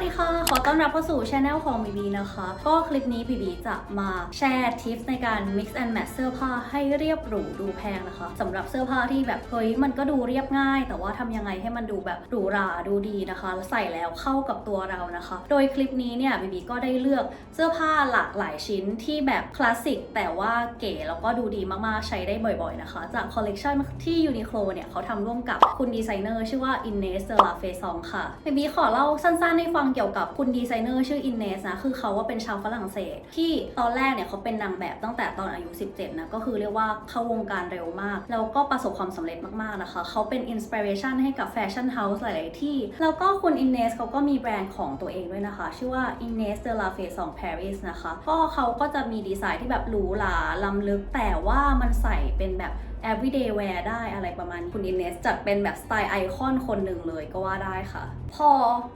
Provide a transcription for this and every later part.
วัสดีค่ะ ขอต้อนรับเข้าสู่ช anel ของบีบีนะคะ ก็คลิปนี้บีบีจะมาแชร์ทิปในการ mix and match เสื้อผ้าให้เรียบหรูดูแพงนะคะสำหรับเสื้อผ้าที่แบบเฮ้ยมันก็ดูเรียบง่าย แต่ว่าทำยังไงให้มันดูแบบหรูหราดูดีนะคะแล้วใส่แล้วเข้ากับตัวเรานะคะ โดยคลิปนี้เนี่ยบีบีก็ได้เลือกเสื้อผ้าหลากหลายชิ้นที่แบบคลาสสิกแต่ว่าเก๋แล้วก็ดูดีมากๆใช้ได้บ่อยๆนะคะ จากคอลเลกชันที่ยูนิโคลเนี่ยเขาทำร่วมกับคุณดีไซเนอร์ชื่อว่า Ines de la f a i s o n ค่ะบีบีขอเล่าสั้นๆให้ฟังเกี่ยวกับคุณดีไซเนอร์ชื่อ Ines นสนะคือเขาว่าเป็นชาวฝรั่งเศส ที่ตอนแรกเนี่ยเขาเป็นนางแบบตั้งแต่ตอนอายุ 17 นะ ก็คือเรียกว่าเข้าวงการเร็วมาก แล้วก็ประสบความสำเร็จมากๆนะคะ เขาเป็นอินสปิเรชันให้กับแฟชั่นเฮาส์หลาย ๆ ที่ แล้วก็คุณ Ines เขาก็มีแบรนด์ของตัวเองด้วยนะคะ ชื่อว่า Ines de la f a i s o n Paris นะคะ ก็เขาก็จะมีดีไซน์ที่แบบหรูหราล้ำลึกแต่ว่ามันใส่เป็นแบบ everyday wear ได้อะไรประมาณนี้คุณอินเนสจัดเป็นแบบสไตล์ไอคอนคนหนึ่งเลยก็ว่าได้ค่ะ พอ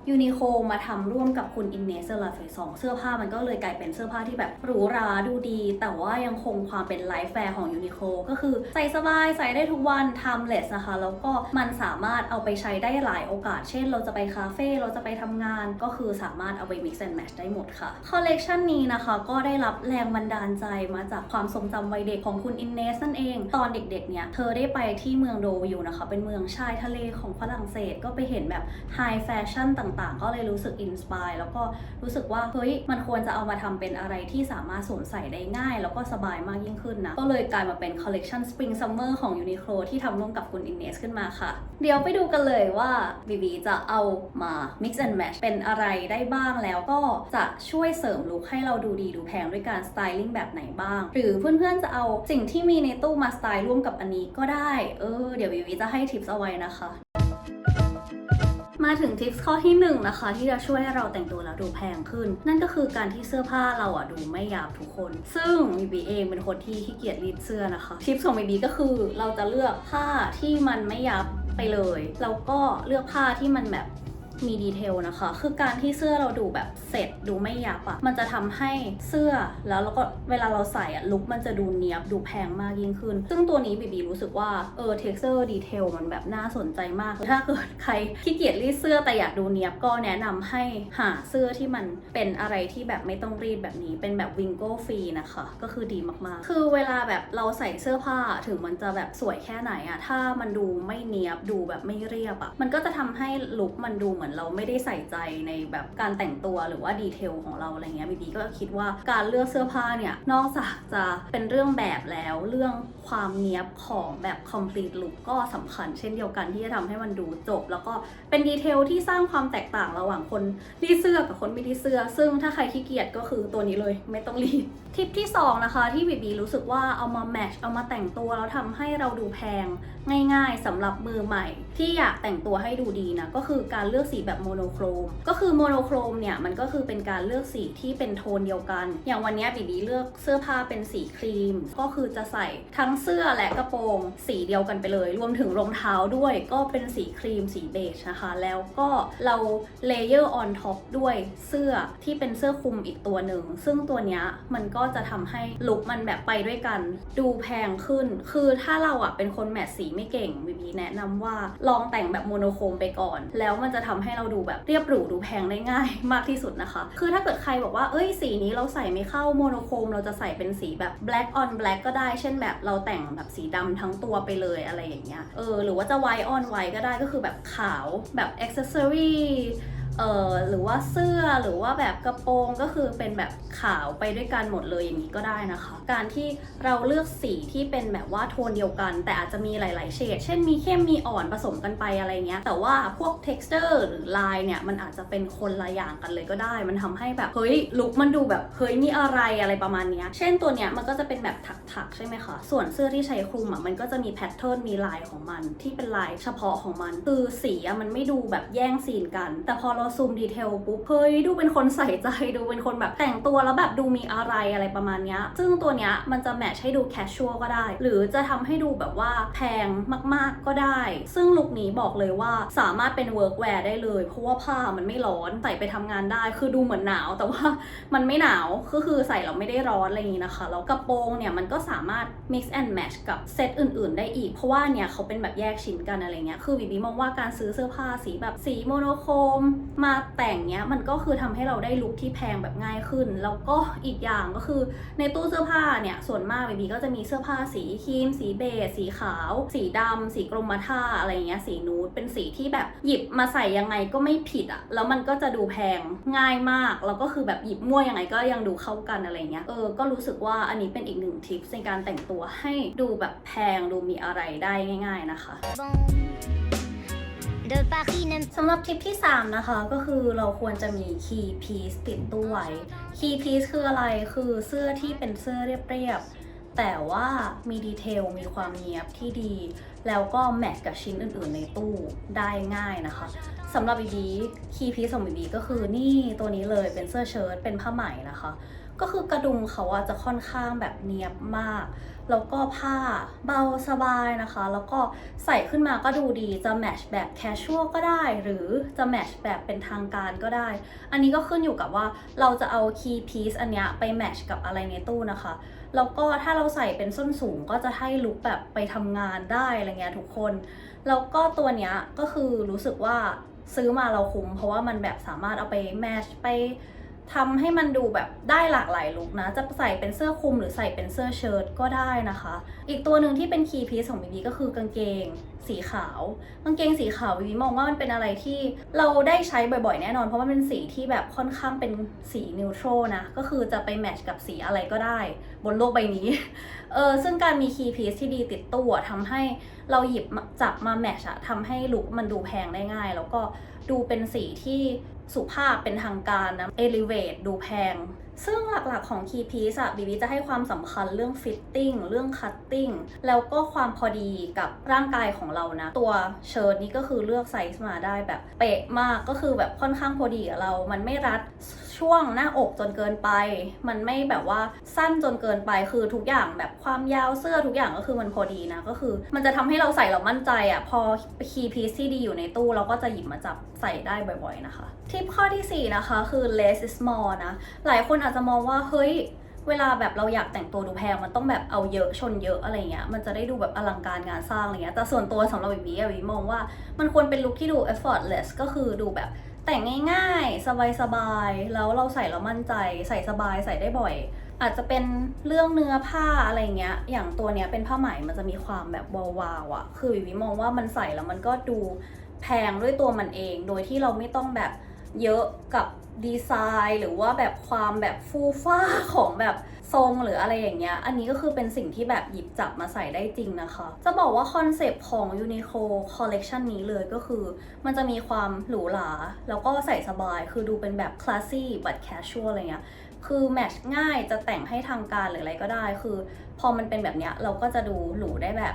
ยูนิโคมาทำร่วมกับคุณอินเนสเซอร์ลาเฟสองเสื้อผ้ามันก็เลยกลายเป็นเสื้อผ้าที่แบบหรูหราดูดี แต่ว่ายังคงความเป็นไลฟ์แฟร์ของยูนิโคก็คือใส่สบายใส่ได้ทุกวัน timeless นะคะ แล้วก็มันสามารถเอาไปใช้ได้หลายโอกาส เช่น เราจะไปคาเฟ่เราจะไปทำงานก็คือสามารถเอาไป mix and match ได้หมดค่ะคอลเลกชันนี้นะคะก็ได้รับแรงบันดาลใจมาจากความทรงจำวัยเด็กของคุณอินเนสนั่นเอง ตอนเด็กๆ เนี่ยเธอได้ไปที่เมืองโดวิวนะคะ เป็นเมืองชายทะเลของฝรั่งเศสก็ไปเห็นแบบไฮแฟชั่นต่างๆ ก็เลยรู้สึกอินสปายแล้วก็รู้สึกว่าเฮ้ยมันควรจะเอามาทำเป็นอะไรที่สามารถสวมใส่ได้ง่าย แล้วก็สบายมากยิ่งขึ้นนะก็เลยกลายมาเป็นคอลเลกชัน Spring Summer ของ Uniqlo ที่ทำร่วมกับคุณอินเนสขึ้นมาค่ะ เดี๋ยวไปดูกันเลยว่าบีบีจะเอามา mix and match เป็นอะไรได้บ้างแล้วก็จะช่วยเสริมลุคให้เราดูดีดูแพงด้วยการสไตลิ่งแบบไหนบ้าง หรือเพื่อนๆจะเอาสิ่งที่มีในตู้มาสไตล์ร่วมกับอันนี้ก็ได้ เออ เดี๋ยววิวิจะให้ทิปส์เอาไว้นะคะ มาถึงทิปส์ข้อที่1นงนะคะ ที่จะช่วยให้เราแต่งตัวแล้วดูแพงขึ้น นั่นก็คือการที่เสื้อผ้าเราอะดูไม่หยาบทุกคน ซึ่งบีบีเองเป็นคนที่ขี้เกียจรีดเสื้อนะคะทิปส์ของบีบีก็คือเราจะเลือกผ้าที่มันไม่หยับไปเลยแล้วก็เลือกผ้าที่มันแบบ มีดีเทลนะคะ คือการที่เสื้อเราดูแบบเสร็จดูไม่ยับอะมันจะทำให้เสื้อแล้วเราก็เวลาเราใส่อะลุคมันจะดูเนียบดูแพงมากยิ่งขึ้น ซึ่งตัวนี้บีบีรู้สึกว่าเออ texture detail มันแบบน่าสนใจมาก ถ้าเกิดใครขี้เกียจรีดเสื้อแต่อยากดูเนียบก็แนะนำให้หาเสื้อที่มันเป็นอะไรที่แบบไม่ต้องรีดแบบนี้ เป็นแบบวิงโก้ฟรีนะคะ ก็คือดีมากๆ คือเวลาแบบเราใส่เสื้อผ้าถึงมันจะแบบสวยแค่ไหนอะถ้ามันดูไม่เนียบดูแบบไม่เรียบอะมันก็จะทำให้ลุคมันดูเหมือนเราไม่ได้ใส่ใจในแบบการแต่งตัวหรือว่าดีเทลของเราอะไรเงี้ยบีบีก็คิดว่าการเลือกเสื้อผ้าเนี่ยนอกจากจะเป็นเรื่องแบบแล้วเรื่องความเนียบของแบบ complete look ก็สำคัญเช่นเดียวกันที่จะทำให้มันดูจบ แล้วก็เป็นดีเทลที่สร้างความแตกต่างระหว่างคนรีเสื้อกับคนไม่รีเสื้อ ซึ่งถ้าใครขี้เกียจก็คือตัวนี้เลยไม่ต้องรีทิปที่ 2 นะคะ ที่บีบีรู้สึกว่าเอามาแมทช์เอามาแต่งตัวแล้วทำให้เราดูแพง ง่ายๆสำหรับมือใหม่ ที่อยากแต่งตัวให้ดูดีนะก็คือการเลือกสีแบบโมโนโครม ก็คือโมโนโครมเนี่ยมันก็คือเป็นการเลือกสีที่เป็นโทนเดียวกัน อย่างวันนี้บีบีเลือกเสื้อผ้าเป็นสีครีม ก็คือจะใส่ทั้งเสื้อและกระโปรง สีเดียวกันไปเลย รวมถึงรองเท้าด้วยก็เป็นสีครีมสีเบจนะคะ แล้วก็เราเลเยอร์ออนท็อปด้วยเสื้อที่เป็นเสื้อคลุมอีกตัวหนึ่งซึ่งตัวเนี้ยมันก็จะทำให้ลุคมันแบบไปด้วยกัน ดูแพงขึ้น คือถ้าเราอะเป็นคนแมทสีไม่เก่งบีบีแนะนำว่าลองแต่งแบบโมโนโครมไปก่อน แล้วมันจะทำให้เราดูแบบเรียบหรูดูแพงได้ง่ายมากที่สุดนะคะ คือถ้าเกิดใครบอกว่าเอ้ยสีนี้เราใส่ไม่เข้าโมโนโครมเราจะใส่เป็นสีแบบ black on black ก็ได้ เช่นแบบเราแต่งแบบสีดำทั้งตัวไปเลยอะไรอย่างเงี้ยเออหรือว่าจะ white on white ก็ได้ก็คือแบบขาวแบบ accessory เออหรือว่าเสื้อหรือว่าแบบกระโปรงก็คือเป็นแบบขาวไปด้วยกันหมดเลยอย่างนี้ก็ได้นะคะ การที่เราเลือกสีที่เป็นแบบว่าโทนเดียวกัน แต่อาจจะมีหลาย ๆ เฉดเช่นมีเข้มมีอ่อนผสมกันไปอะไรเงี้ย แต่ว่าพวก texture หรือลายเนี่ยมันอาจจะเป็นคนละอย่างกันเลยก็ได้ มันทำให้แบบเฮ้ยลุคมันดูแบบเฮ้ยมีอะไรอะไรประมาณนี้เช่นตัวเนี้ยมันก็จะเป็นแบบถักๆใช่ไหมคะส่วนเสื้อที่ใช้คลุมอะมันก็จะมีแพทเทิร์นมีลายของมันที่เป็นลายเฉพาะของมัน คือสีอะมันไม่ดูแบบแย่งซีนกัน แต่พอเราซูมดีเทลปุ๊บเฮ้ยดูเป็นคนใส่ใจดูเป็นคนแบบแต่งตัวแล้วแบบดูมีอะไรอะไรประมาณเนี้ยซึ่งตัวเนี้ยมันจะแมทช์ให้ดูแคชชวลก็ได้ หรือจะทำให้ดูแบบว่าแพงมากๆก็ได้ ซึ่งลุคนี้บอกเลยว่าสามารถเป็นเวิร์กแวร์ได้เลย เพราะว่าผ้ามันไม่ร้อนใส่ไปทำงานได้ คือดูเหมือนหนาว แต่ว่ามันไม่หนาวก็คือใส่แล้วไม่ได้ร้อนอะไรอย่างนี้นะคะแล้วกระโปรงเนี่ยมันก็สามารถ mix and match กับเซตอื่น ๆ ได้อีก เพราะว่าเนี่ยเขาเป็นแบบแยกชิ้นกันอะไรเงี้ยคือบีบีมองว่าการซื้อเสื้อผ้าสีแบบสีโมโนโครมมาแต่งเนี้ยมันก็คือทำให้เราได้ลุคที่แพงแบบง่ายขึ้น แล้วก็อีกอย่างก็คือในตู้เสื้อผ้าเนี่ยส่วนมากบีบีก็จะมีเสื้อผ้าสีครีม สีเบจสีขาว สีดำสีกรมท่าอะไรเงี้ยสีนูดเป็นสีที่แบบหยิบมาใส่ยังไงก็ไม่ผิดอะแล้วมันก็จะดูแพงง่ายมากแล้วก็คือแบบหยิบมั่วยังไงก็ยังดูเข้ากันอะไรเงี้ยเออก็รู้สึกว่าอันนี้เป็นอีกหนึ่งทิปในการแต่งตัวให้ดูแบบแพงดูมีอะไรได้ง่าย ๆนะคะ de Paris n'aime สำหรับทิปที่ 3 นะคะ ก็คือเราควรจะมี key piece ติดตู้ไว้ key piece คืออะไรคือเสื้อที่เป็นเสื้อเรียบๆ แต่ว่ามีดีเทลมีความเนียบที่ดี แล้วก็แมทกับชิ้นอื่นๆในตู้ได้ง่ายนะคะสำหรับบีบี key piece ของบีบีก็คือนี่ตัวนี้เลยเป็นเสื้อเชิ้ตเป็นผ้าไหมนะคะ ก็คือกระดุมเขาอะจะค่อนข้างแบบเนียบมาก แล้วก็ผ้าเบาสบายนะคะ แล้วก็ใส่ขึ้นมาก็ดูดีจะแมชแบบแคชชวลก็ได้ หรือจะแมชแบบเป็นทางการก็ได้ อันนี้ก็ขึ้นอยู่กับว่าเราจะเอาคีย์พีซอันเนี้ยไปแมชกับอะไรในตู้นะคะ แล้วก็ถ้าเราใส่เป็นส้นสูงก็จะให้ลุคแบบไปทำงานได้อะไรเงี้ยทุกคน แล้วก็ตัวเนี้ยก็คือรู้สึกว่าซื้อมาเราคุ้มเพราะว่ามันแบบสามารถเอาไปแมชไป ทำให้มันดูแบบได้หลากหลายลุคนะ จะใส่เป็นเสื้อคลุมหรือใส่เป็นเสื้อเชิ้ตก็ได้นะคะ อีกตัวหนึ่งที่เป็นคีย์พีซของบีบีก็คือกางเกงสีขาว กางเกงสีขาวบีบีมองว่ามันเป็นอะไรที่เราได้ใช้บ่อยๆ แน่นอน เพราะว่ามันเป็นสีที่แบบค่อนข้างเป็นสีนิวทรัลนะ ก็คือจะไปแมทช์กับสีอะไรก็ได้ บนโลกใบนี้ เออซึ่งการมีคีย์พีซที่ดีติดตัวทำให้เราหยิบจับมาแมทช์อะทำให้ลุคมันดูแพงได้ง่าย แล้วก็ดูเป็นสีที่ สุภาพเป็นทางการนะ elevate ดูแพง ซึ่งหลักๆของ key piece อะบีบีจะให้ความสำคัญเรื่อง fitting เรื่อง cutting แล้วก็ความพอดีกับร่างกายของเรานะ ตัวเชิ้ตนี้ก็คือเลือกไซส์มาได้แบบเป๊ะมากก็คือแบบค่อนข้างพอดีกับเรา มันไม่รัด ช่วงหน้าอกจนเกินไป มันไม่แบบว่าสั้นจนเกินไปคือทุกอย่างแบบความยาวเสื้อทุกอย่างก็คือมันพอดีนะก็คือ มันจะทำให้เราใส่เรามั่นใจอะพอ key piece ที่ดีอยู่ในตู้เราก็จะหยิบมาจับใส่ได้บ่อยๆนะคะ ทิปข้อทีสี่ 4 นะคะคือ less is more นะหลายคนอาจจะมองว่าเฮ้ยเวลาแบบเราอยากแต่งตัวดูแพงมันต้องแบบเอาเยอะชนเยอะอะไรเงี้ยมันจะได้ดูแบบอลังการงานสร้างอะไรเงี้ยแต่ส่วนตัวสำหรับวิบีอะวิมองว่ามันควรเป็นลุคที่ดู effortless ก็คือดูแบบ แต่งง่ายๆ สบายๆ แล้วเราใส่แล้วมั่นใจใส่สบายใส่ได้บ่อย อาจจะเป็นเรื่องเนื้อผ้าอะไรเงี้ย อย่างตัวเนี้ยเป็นผ้าไหมมันจะมีความแบบวาวๆอะคือวิวิมองว่ามันใส่แล้วมันก็ดูแพงด้วยตัวมันเอง โดยที่เราไม่ต้องแบบเยอะกับ ดีไซน์หรือว่าแบบความแบบฟูฟ้าของแบบทรงหรืออะไรอย่างเงี้ย อันนี้ก็คือเป็นสิ่งที่แบบหยิบจับมาใส่ได้จริงนะคะ จะบอกว่าคอนเซปต์ของ Uniqlo Collection นี้เลยก็คือ มันจะมีความหรูหราแล้วก็ใส่สบาย คือดูเป็นแบบคลาสซี่บัตแคชชวลอะไรเงี้ย คือแมทช์ง่ายจะแต่งให้ทางการหรืออะไรก็ได้ คือพอมันเป็นแบบเนี้ยเราก็จะดูหรูได้แบบ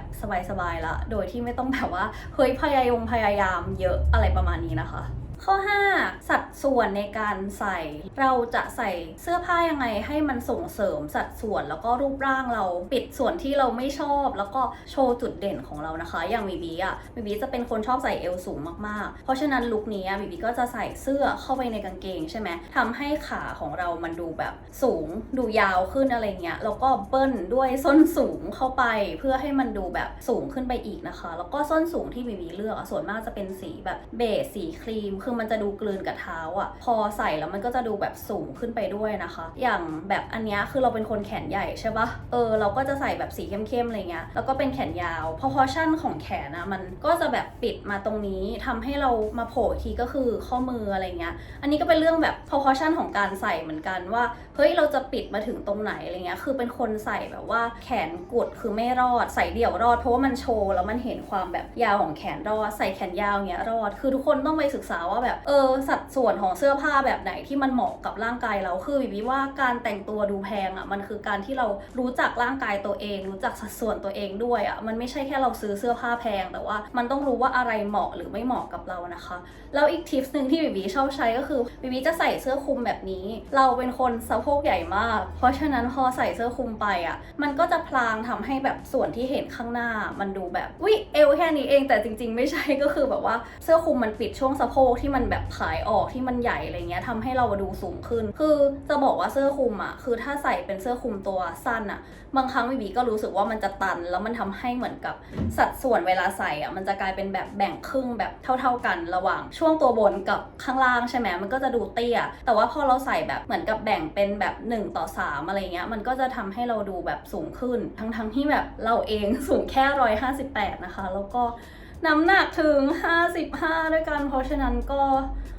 สบายๆละ โดยที่ไม่ต้องแบบว่าเฮ้ยพยายงพยายามเยอะอะไรประมาณนี้นะคะ ข้อ 5 สัดส่วนในการใส่ เราจะใส่เสื้อผ้ายังไงให้มันส่งเสริมสัดส่วนแล้วก็รูปร่างเราปิดส่วนที่เราไม่ชอบ แล้วก็โชว์จุดเด่นของเรานะคะ อย่างบีบีอะบีบีจะเป็นคนชอบใส่เอวสูงมากๆ เพราะฉะนั้นลุคนี้บีบีก็จะใส่เสื้อเข้าไปในกางเกงใช่ไหมทำให้ขาของเรามันดูแบบสูง ดูยาวขึ้นอะไรเงี้ยแล้วก็เบิ้ลด้วยส้นสูงเข้าไป เพื่อให้มันดูแบบสูงขึ้นไปอีกนะคะ แล้วก็ส้นสูงที่บีบีเลือกส่วนมากจะเป็นสีแบบเบจสีครีมคือมันจะดูกลืนกับเท้าอะ พอใส่แล้วมันก็จะดูแบบสูงขึ้นไปด้วยนะคะ อย่างแบบอันนี้คือเราเป็นคนแขนใหญ่ใช่ปะเออเราก็จะใส่แบบสีเข้มๆอะไรเงี้ย แล้วก็เป็นแขนยาว พอพอชั่นของแขนนะมันก็จะแบบปิดมาตรงนี้ทำให้เรามาโผล่อีกทีก็คือข้อมืออะไรเงี้ย อันนี้ก็เป็นเรื่องแบบ proportion ของการใส่เหมือนกันว่า เฮ้ยเราจะปิดมาถึงตรงไหนอะไรเงี้ย คือเป็นคนใส่แบบว่าแขนกุดคือไม่รอด ใส่เดี่ยวรอดเพราะว่ามันโชว์แล้วมันเห็นความแบบยาวของแขนรอด ใส่แขนยาวเงี้ยรอด คือทุกคนต้องไปศึกษาว่าแบบเออสัดส่วนของเสื้อผ้าแบบไหนที่มันเหมาะกับร่างกายเราคือวิวว่าการแต่งตัวดูแพงอะมันคือการที่เรารู้จักร่างกายตัวเอง รู้จักสัดส่วนตัวเองด้วยอะมันไม่ใช่แค่เราซื้อเสื้อผ้าแพง แต่ว่ามันต้องรู้ว่าอะไรเหมาะหรือไม่เหมาะกับเรานะคะแล้วอีกทิปหนึ่งที่บิบีชอบใช้ก็คือบิบีจะใส่เสื้อคลุมแบบนี้ เราเป็นคนสะโพกใหญ่มาก เพราะฉะนั้นพอใส่เสื้อคลุมไปอะมันก็จะพลางทำให้แบบส่วนที่เห็นข้างหน้า มันดูแบบวิเอวแค่นี้เองแต่จริง ๆ ไม่ใช่ก็คือแบบว่าเสื้อคลุมมันปิดช่วงสะโพกที่ที่มันแบบผายออกที่มันใหญ่อะไรเงี้ยทำให้เราดูสูงขึ้น คือจะบอกว่าเสื้อคลุมอะคือถ้าใส่เป็นเสื้อคลุมตัวสั้นอะบางครั้งวิบีก็รู้สึกว่ามันจะตัน แล้วมันทำให้เหมือนกับสัดส่วนเวลาใส่อะมันจะกลายเป็นแบบแบ่งครึ่งแบบเท่า ๆกันระหว่าง ช่วงตัวบนกับข้างล่างใช่ไหมมันก็จะดูเตี้ย แต่ว่าพอเราใส่แบบเหมือนกับแบ่งเป็นแบบ1ต่อ3อะไรเงี้ยมันก็จะทำให้เราดูแบบสูงขึ้น ทั้งๆที่แบบเราเองสูงแค่ร้อยห้าสิบแปดนะคะ แล้วก็ น้ำหนักถึง 55 ด้วยกัน เพราะฉะนั้นก็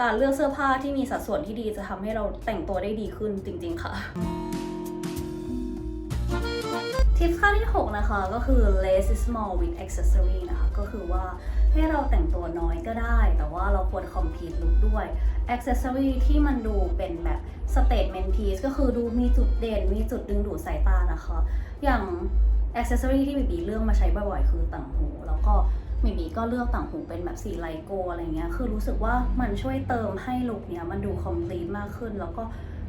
การเลือกเสื้อผ้าที่มีสัดส่วนที่ดีจะทำให้เราแต่งตัวได้ดีขึ้นจริง ๆ ค่ะทิปข้อที่ 6 นะคะ ก็คือ less is more with accessory นะคะ ก็คือว่าให้เราแต่งตัวน้อยก็ได้ แต่ว่าเราควร complete look ด้วย accessory ที่มันดูเป็นแบบ statement piece ก็คือดูมีจุดเด่น มีจุดดึงดูดสายตานะคะ อย่าง accessory ที่บีบีเลือกมาใช้บ่อยๆ คือต่างหู แล้วก็ บีบีก็เลือกต่างหูเป็นแบบสีไลโกอะไรเงี้ย คือรู้สึกว่ามันช่วยเติมให้ลุคเนี้ยมันดูคอมพลีทมากขึ้น แล้วก็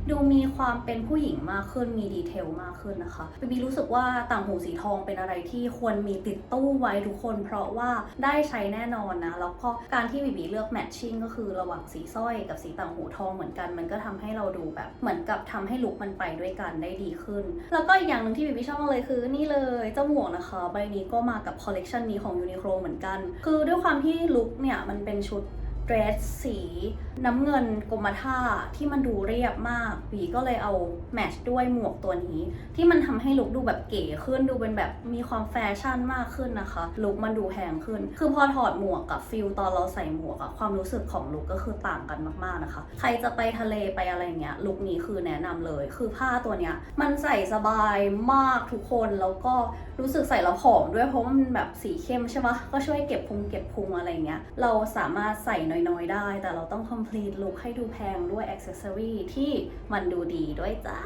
ดูมีความเป็นผู้หญิงมากขึ้นมีดีเทลมากขึ้นนะคะบีบีรู้สึกว่าต่างหูสีทองเป็นอะไรที่ควรมีติดตู้ไว้ทุกคน เพราะว่าได้ใช้แน่นอนนะ แล้วก็การที่บีบีเลือกแมทชิ่งก็คือระหว่างสีสร้อยกับสีต่างหูทองเหมือนกัน มันก็ทำให้เราดูแบบ เหมือนกับทำให้ลุคมันไปด้วยกันได้ดีขึ้น แล้วก็อีกอย่างหนึ่งที่บีบีชอบมากเลยคือนี่เลยเจ้าหมวกนะคะ ใบนี้ก็มากับคอลเลกชันนี้ของ Uniqlo เหมือนกัน คือด้วยความที่ลุคเนี่ยมันเป็นชุด ดรสสีน้ำเงินกรมท่าที่มันดูเรียบมากบีก็เลยเอาแมทช์ด้วยหมวกตัวนี้ ที่มันทำให้ลุคดูแบบเก๋ขึ้นดูเป็นแบบมีความแฟชั่นมากขึ้นนะคะลุคมันดูแพงขึ้น คือพอถอดหมวกกับฟิลตอนเราใส่หมวกอะความรู้สึกของลุคก็คือต่างกันมากๆนะคะ ใครจะไปทะเลไปอะไรเงี้ยลุคนี้คือแนะนำเลย คือผ้าตัวเนี้ยมันใส่สบายมากทุกคนแล้วก็รู้สึกใส่แล้วผอมด้วยเพราะมันแบบสีเข้มใช่ปะก็ช่วยเก็บพุงเก็บพุงอะไรเงี้ยเราสามารถใส่น้อยๆได้ แต่เราต้อง complete look ให้ดูแพงด้วย accessory ที่มันดูดีด้วยจ้า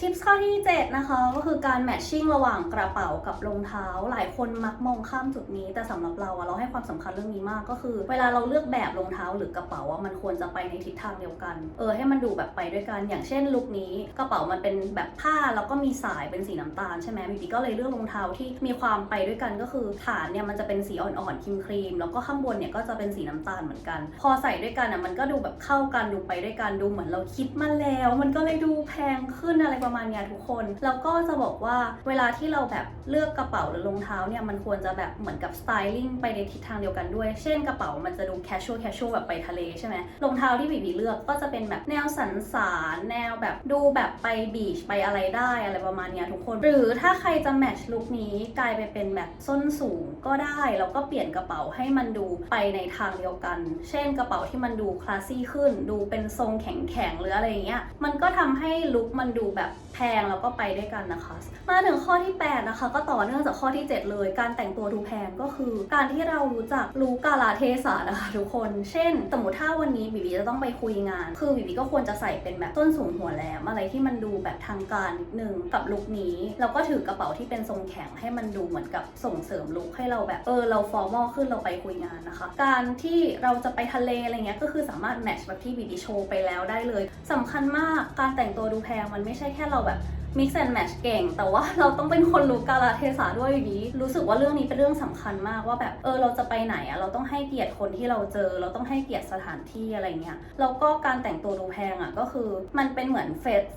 ทิปส์ข้อที่ 7 นะคะ ก็คือการแมทชิ่งระหว่างกระเป๋ากับรองเท้า หลายคนมักมองข้ามจุดนี้ แต่สำหรับเราอะเราให้ความสำคัญเรื่องนี้มากก็คือ เวลาเราเลือกแบบรองเท้าหรือกระเป๋าอะมันควรจะไปในทิศทางเดียวกัน เออให้มันดูแบบไปด้วยกัน อย่างเช่นลุคนี้กระเป๋ามันเป็นแบบผ้าแล้วก็มีสายเป็นสีน้ำตาลใช่ไหมบีบีก็เลยเลือกรองเท้าที่มีความไปด้วยกันก็คือฐานเนี่ยมันจะเป็นสีอ่อนๆครีมครีมแล้วก็ข้างบนเนี่ยก็จะเป็นสีน้ำตาลเหมือนกัน พอใส่ด้วยกันอะมันก็ดูแบบเข้ากันดูไปด้วยกันดูเหมือนเราคิดมาแล้ว มันก็เลยดูแพงขึ้นอะไรประมาณเนี้ยทุกคน แล้วก็จะบอกว่าเวลาที่เราแบบเลือกกระเป๋าหรือรองเท้าเนี่ยมันควรจะแบบเหมือนกับสไตลิ่งไปในทิศทางเดียวกันด้วย เช่นกระเป๋ามันจะดูแคชชวลแคชชวลแบบไปทะเลใช่ไหมรองเท้าที่บีบีเลือกก็จะเป็นแบบแนวสันสานแนวแบบดูแบบไปบีชไปอะไรได้อะไรประมาณเนี้ยทุกคน หรือถ้าใครจะแมทช์ลุคนี้กลายไปเป็นแบบส้นสูงก็ได้แล้วก็เปลี่ยนกระเป๋าให้มันดูไปในทางเดียวกัน เช่นกระเป๋าที่มันดูคลาสซี่ขึ้น ดูเป็นทรงแข็งๆหรืออะไรอย่างเงี้ยมันก็ทำให้ลุคมันดูแบบแพงแล้วก็ไปด้วยกันนะคะ มาถึงข้อที่ 8 นะคะ ก็ต่อเนื่องจากข้อที่ 7 เลย การแต่งตัวดูแพงก็คือ การที่เรารู้จักรู้กาลเทศะนะคะทุกคน เช่น สมมติถ้าวันนี้บีบีจะต้องไปคุยงาน คือบีบีก็ควรจะใส่เป็นแบบต้นสูงหัวแหลมอะไรที่มันดูแบบทางการนิดนึงกับลุคนี้แล้วก็ถือกระเป๋าที่เป็นทรงแข็งให้มันดูเหมือนกับส่งเสริมลุคให้เราแบบเออเราฟอร์มอลขึ้นเราไปคุยงานนะคะ การที่เราจะไปทะเลอะไรเงี้ยก็คือสามารถแมทช์แบบที่บีบีโชว์ไปแล้วได้เลยสำคัญมากการแต่งตัวดูแพงมันไม่ใช่แค่เราแบบ mix and match เก่ง แต่ว่าเราต้องเป็นคนรู้กาลเทศะด้วยอย่างนี้รู้สึกว่าเรื่องนี้เป็นเรื่องสำคัญมากว่าแบบเออเราจะไปไหนอะเราต้องให้เกียรติคนที่เราเจอ เราต้องให้เกียรติสถานที่อะไรเงี้ยแล้วก็การแต่งตัวดูแพงอะก็คือมันเป็นเหมือน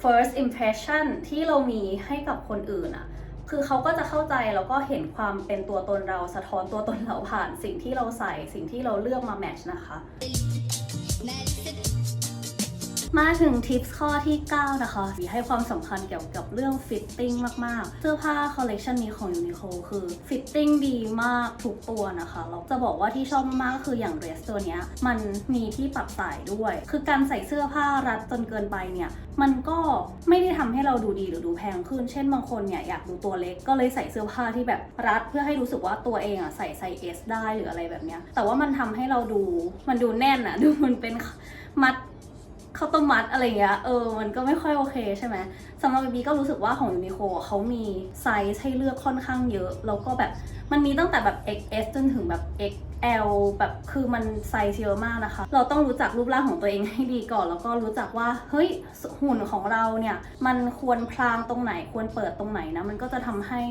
first impression ที่เรามีให้กับคนอื่นอะคือเขาก็จะเข้าใจแล้วก็เห็นความเป็นตัวตนเราสะท้อนตัวตนเราผ่านสิ่งที่เราใส่สิ่งที่เราเลือกมาแมทช์นะคะ มาถึงทิปส์ข้อที่ 9 นะคะสีให้ความสำคัญเกี่ยวกับเรื่องฟิตติ้งมาก ๆ เสื้อผ้าคอลเลกชันนี้ของ Uniqlo คือฟิตติ้งดีมากทุกตัวนะคะแล้วจะบอกว่าที่ชอบมากๆก็คืออย่างเดรสตัวนี้มันมีที่ปรับสายด้วย คือการใส่เสื้อผ้ารัดจนเกินไปเนี่ยมันก็ไม่ได้ทำให้เราดูดีหรือดูแพงขึ้น เช่นบางคนเนี่ยอยากดูตัวเล็กก็เลยใส่เสื้อผ้าที่แบบรัดเพื่อให้รู้สึกว่าตัวเองอะใส่ไซส์ S ได้หรืออะไรแบบเนี้ยแต่ว่ามันทำให้เราดูมันดูแน่นอะดูมันเป็นมัด ข้าวต้มมัดอะไรเงี้ยเออมันก็ไม่ค่อยโอเคใช่ไหมสำหรับบีบีก็รู้สึกว่าของยูนิโคเขามีไซส์ให้เลือกค่อนข้างเยอะ แล้วก็แบบมันมีตั้งแต่แบบ XS จนถึงแบบ X L แบบคือมันไซส์เยอะมากนะคะ เราต้องรู้จักรูปร่างของตัวเองให้ดีก่อน แล้วก็รู้จักว่าเฮ้ยหุ่นของเราเนี่ย มันควรพลางตรงไหนควรเปิดตรงไหนนะ มันก็จะทำให้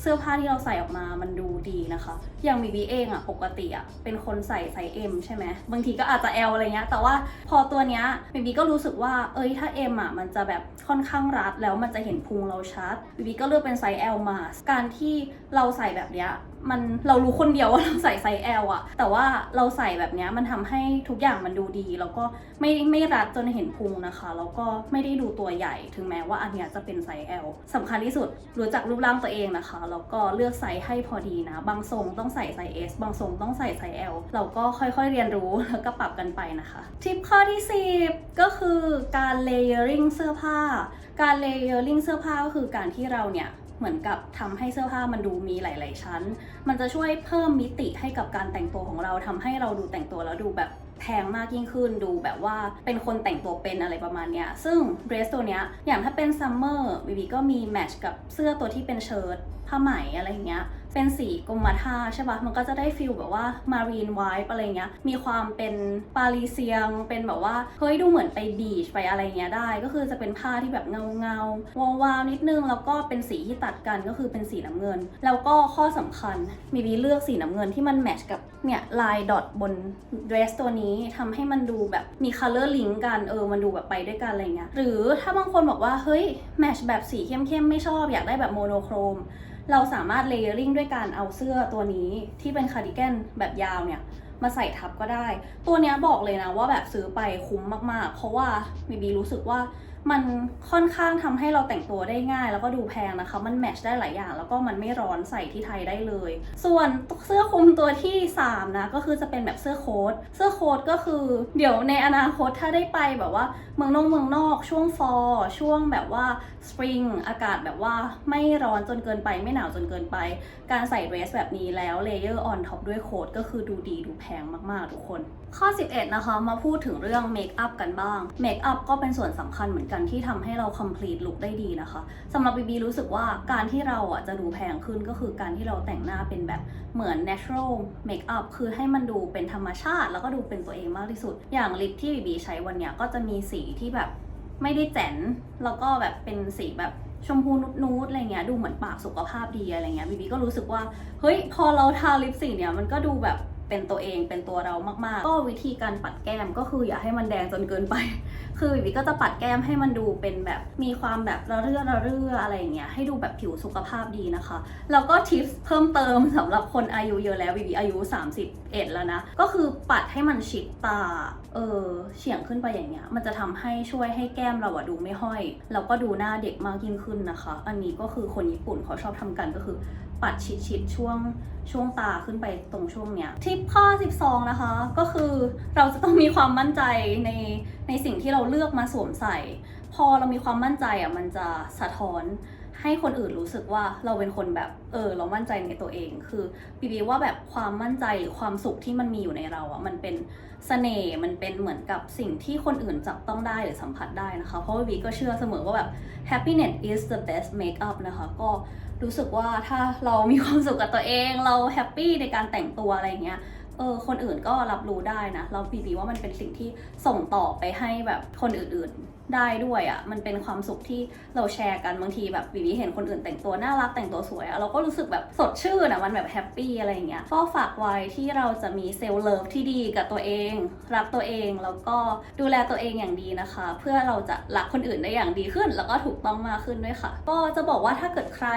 เสื้อผ้าที่เราใส่ออกมามันดูดีนะคะ อย่างบีบีเองอะปกติอะเป็นคนใส่ไซส์ M ใช่ไหม บางทีก็อาจจะ L อะไรเงี้ย แต่ว่าพอตัวเนี้ยบีบีก็รู้สึกว่า เอ้ยถ้า M อะมันจะแบบค่อนข้างรัดแล้วมันจะเห็นพุงเราชัดบีบีก็เลือกเป็นไซส์ L มา การที่เราใส่แบบเนี้ย มันเรารู้คนเดียวว่าเราใส่ไซส์ L อะแต่ว่าเราใส่แบบนี้มันทำให้ทุกอย่างมันดูดี แล้วก็ไม่ไม่รัดจนเห็นพุงนะคะ แล้วก็ไม่ได้ดูตัวใหญ่ ถึงแม้ว่าอันเนี้ยจะเป็นไซส์ L สำคัญที่สุดรู้จักรูปร่างตัวเองนะคะ แล้วก็เลือกไซส์ให้พอดีนะ บางทรงต้องใส่ไซส์ S บางทรงต้องใส่ไซส์ L เราก็ค่อยๆเรียนรู้แล้วก็ปรับกันไปนะคะ ทิปข้อที่ 10 ก็คือการ layering เสื้อผ้า การ layering เสื้อผ้าก็คือการที่เราเนี่ย เหมือนกับทำให้เสื้อผ้ามันดูมีหลาย ๆ ชั้น มันจะช่วยเพิ่มมิติให้กับการแต่งตัวของเราทำให้เราดูแต่งตัวแล้วดูแบบแพงมากยิ่งขึ้นดูแบบว่าเป็นคนแต่งตัวเป็นอะไรประมาณเนี้ย ซึ่งเดรสตัวเนี้ยอย่างถ้าเป็นซัมเมอร์บีบีก็มีแมทช์กับเสื้อตัวที่เป็นเชิ้ตผ้าไหมอะไรเงี้ย เป็นสีกรมท่าใช่ปะมันก็จะได้ฟิลแบบว่ามารีนไวป์อะไรเงี้ย มีความเป็นปารีเซียง เป็นแบบว่า เฮ้ยดูเหมือนไปบีชไปอะไรเงี้ยได้ ก็คือจะเป็นผ้าที่แบบเงาเงาวาวาวนิดนึง แล้วก็เป็นสีที่ตัดกันก็คือเป็นสีน้ำเงิน แล้วก็ข้อสำคัญมีบีเลือกสีน้ำเงินที่มันแมทช์กับเนี่ยลายดอทบนเดรสตัวนี้ทำให้มันดูแบบมีคัลเลอร์ลิงกันเออมันดูแบบไปด้วยกันอะไรเงี้ยหรือถ้าบางคนบอกว่าเฮ้ยแมทช์แบบสีเข้มๆไม่ชอบอยากได้แบบโมโนโครม เราสามารถเลเยอริงด้วยการเอาเสื้อตัวนี้ที่เป็นคาร์ดิแกนแบบยาวเนี่ยมาใส่ทับก็ได้ ตัวเนี้ยบอกเลยนะว่าแบบซื้อไปคุ้มมากๆ เพราะว่าบีบีรู้สึกว่า มันค่อนข้างทำให้เราแต่งตัวได้ง่าย แล้วก็ดูแพงนะคะ มันแมทช์ได้หลายอย่าง แล้วก็มันไม่ร้อนใส่ที่ไทยได้เลย ส่วนเสื้อคลุมตัวที่ 3 นะ ก็คือจะเป็นแบบเสื้อโค้ทเสื้อโค้ทก็คือ เดี๋ยวในอนาคตถ้าได้ไปแบบว่าเมืองนอกเมืองนอก ช่วงฟอร์ช่วงแบบว่าสปริงอากาศแบบว่าไม่ร้อนจนเกินไปไม่หนาวจนเกินไป การใส่เดรสแบบนี้แล้วเลเยอร์ออนท็อปด้วยโค้ทก็คือดูดีดูแพงมากๆทุกคน ข้อ 11 นะคะมาพูดถึงเรื่องเมคอัพกันบ้างเมคอัพก็เป็นส่วนสำคัญเหมือนกันที่ทำให้เรา complete look ได้ดีนะคะสำหรับบีบีรู้สึกว่าการที่เราอะจะดูแพงขึ้นก็คือการที่เราแต่งหน้าเป็นแบบเหมือน natural makeup คือให้มันดูเป็นธรรมชาติ แล้วก็ดูเป็นตัวเองมากที่สุด อย่างลิปที่บีบีใช้วันเนี้ยก็จะมีสีที่แบบไม่ได้แจ๋นแล้วก็แบบเป็นสีแบบชมพูนูดๆอะไรเงี้ยดูเหมือนปากสุขภาพดีอะไรเงี้ยบีบีก็รู้สึกว่า เฮ้ย พอเราทาลิปสีเนี่ยมันก็ดูแบบ เป็นตัวเองเป็นตัวเรามากๆ ก็วิธีการปัดแก้มก็คืออย่าให้มันแดงจนเกินไป คือวิก็จะปัดแก้มให้มันดูเป็นแบบมีความแบบระเรื่อระเรื่ออะไรอย่างเงี้ยให้ดูแบบผิวสุขภาพดีนะคะ แล้วก็ทิปเพิ่มเติมสำหรับคนอายุเยอะแล้ววิบีอายุ31แล้วนะ ก็คือปัดให้มันชิดตา เออเฉียงขึ้นไปอย่างเงี้ย มันจะทำให้ช่วยให้แก้มเราอะดูไม่ห้อย แล้วก็ดูหน้าเด็กมากยิ่งขึ้นนะคะ อันนี้ก็คือคนญี่ปุ่นเขาชอบทำกันก็คือ ปัดชิดๆช่วงช่วงตาขึ้นไปตรงช่วงเนี้ยทิปข้อ 12 นะคะ ก็คือเราจะต้องมีความมั่นใจในในสิ่งที่เราเลือกมาสวมใส่ พอเรามีความมั่นใจอะมันจะสะท้อน ให้คนอื่นรู้สึกว่าเราเป็นคนแบบเออ เรามั่นใจในตัวเอง คือบีบีว่าแบบความมั่นใจหรือความสุขที่มันมีอยู่ในเราอะมันเป็นเสน่ห์มันเป็นเหมือนกับสิ่งที่คนอื่นจับต้องได้หรือสัมผัสได้นะคะ เพราะว่าบีก็เชื่อเสมอว่าแบบ happiness is the best makeup นะคะ ก็รู้สึกว่าถ้าเรามีความสุขกับตัวเองเราแฮปปี้ในการแต่งตัวอะไรเงี้ยเออคนอื่นก็รับรู้ได้นะ เราบีบีว่ามันเป็นสิ่งที่ส่งต่อไปให้แบบคนอื่นๆ ได้ด้วยอะ่ะ มันเป็นความสุขที่เราแชร์กันบางทีแบบบีบีเห็นคนอื่นแต่งตัวน่ารักแต่งตัวสวยอะ่ะเราก็รู้สึกแบบสดชื่นอะ่ะมันแบบแฮปปี้อะไรอย่างเงี้ยก็ฝากไว้ที่เราจะมีเซลล์เลิฟที่ดีกับตัวเอง รักตัวเองแล้วก็ดูแลตัวเองอย่างดีนะคะ เพื่อเราจะรักคนอื่นได้อย่างดีขึ้น แล้วก็ถูกต้องมากขึ้นด้วยค่ะ ก็จะบอกว่าถ้าเกิดใคร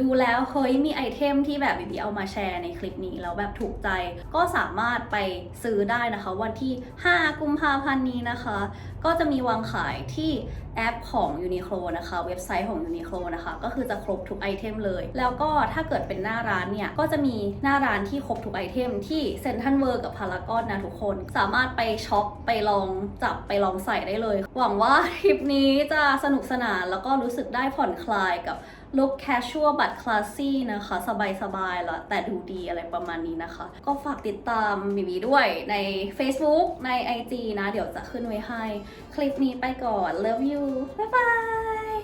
ดูแล้วเฮ้ยมีไอเทมที่แบบบีบีเอามาแชร์ในคลิปนี้แล้วแบบถูกใจ ก็สามารถไปซื้อได้นะคะ วันที่ 5 กุมภาพันธ์นี้นะคะ ก็จะมีวางขายที่ key แอปของ Uniqlo นะคะ เว็บไซต์ของ Uniqlo นะคะ ก็คือจะครบทุกไอเทมเลย แล้วก็ถ้าเกิดเป็นหน้าร้านเนี่ย ก็จะมีหน้าร้านที่ครบทุกไอเทมที่เซ็นทรัลเวิร์กับพารากอนนะทุกคน สามารถไปช็อปไปลองจับไปลองใส่ได้เลย หวังว่าทริปนี้จะสนุกสนานแล้วก็รู้สึกได้ผ่อนคลายกับลุคแคชชัวบัตคลาสซี่นะคะ สบายๆแล้วแต่ดูดีอะไรประมาณนี้นะคะ ก็ฝากติดตามบีบีด้วยใน Facebook ใน IG นะ เดี๋ยวจะขึ้นไว้ให้ คลิปนี้ไปก่อน Love you บ๊ายบาย